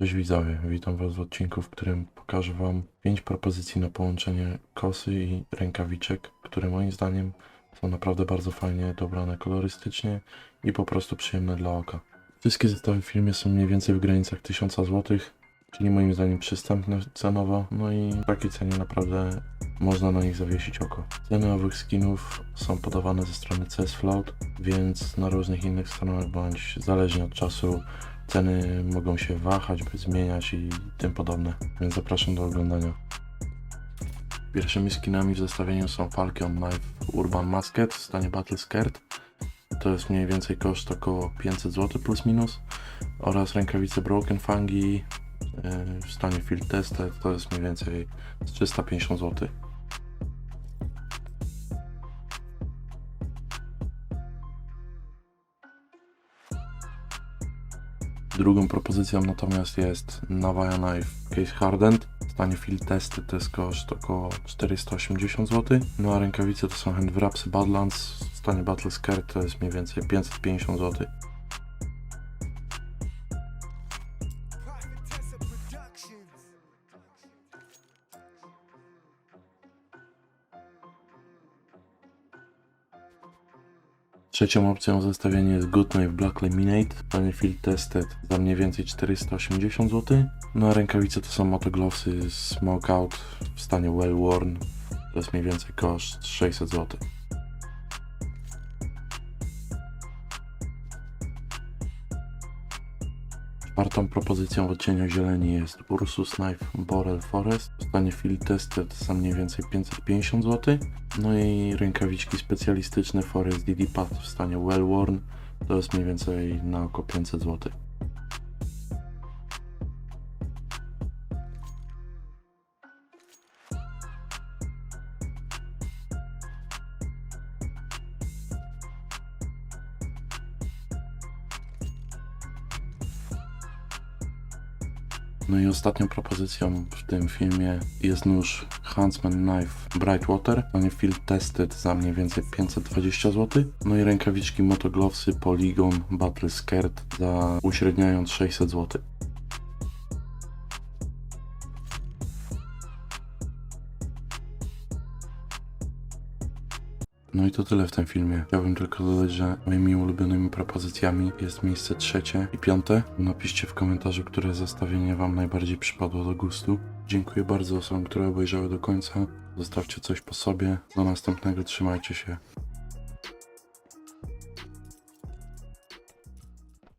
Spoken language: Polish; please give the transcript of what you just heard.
Cześć widzowie, witam was w odcinku, w którym pokażę wam 5 propozycji na połączenie kosy i rękawiczek, które moim zdaniem są naprawdę bardzo fajnie dobrane kolorystycznie i po prostu przyjemne dla oka. Wszystkie zestawy w filmie są mniej więcej w granicach 1000 zł, czyli moim zdaniem przystępne cenowo, no i w takiej cenie naprawdę można na nich zawiesić oko. Ceny owych skinów są podawane ze strony CS Float, więc na różnych innych stronach bądź zależnie od czasu Ceny mogą się wahać, zmieniać i tym podobne, więc zapraszam do oglądania. Pierwszymi skinami w zestawieniu są Falcon Knife Urban Musket w stanie Battle Skirt. To jest mniej więcej koszt około 500 zł plus minus. Oraz rękawice Broken Fungi yy, w stanie Field Tested to jest mniej więcej z 350 zł. Drugą propozycją natomiast jest Navaya Knife Case Hardened. W stanie Field Testy to jest koszt około 480 zł. No a rękawice to są Hand Wrapsy Badlands. W stanie Battle Skirt to jest mniej więcej 550 zł. Trzecią opcją w zestawieniu jest Good Knife Black Laminate, stanie Field Tested za mniej więcej 480 zł. No a rękawice to są motoglossy Smokeout w stanie Well Worn, to jest mniej więcej koszt 600 zł. Czwartą propozycją w odcieniu zieleni jest Ursus Knife Borel Forest. W stanie Field Tested za mniej więcej 550 zł. No i rękawiczki specjalistyczne Forest DD Pad w stanie Well Worn. To jest mniej więcej na około 500 zł. No i ostatnią propozycją w tym filmie jest nóż Huntsman Knife Brightwater, a nie Field Tested za mniej więcej 520 zł. No i rękawiczki Motoglovesy Polygon Battle Skirt za uśredniając 600 zł. No i to tyle w tym filmie. Chciałbym tylko dodać, że moimi ulubionymi propozycjami jest miejsce trzecie i piąte. Napiszcie w komentarzu, które zestawienie Wam najbardziej przypadło do gustu. Dziękuję bardzo osobom, które obejrzały do końca. Zostawcie coś po sobie. Do następnego, trzymajcie się.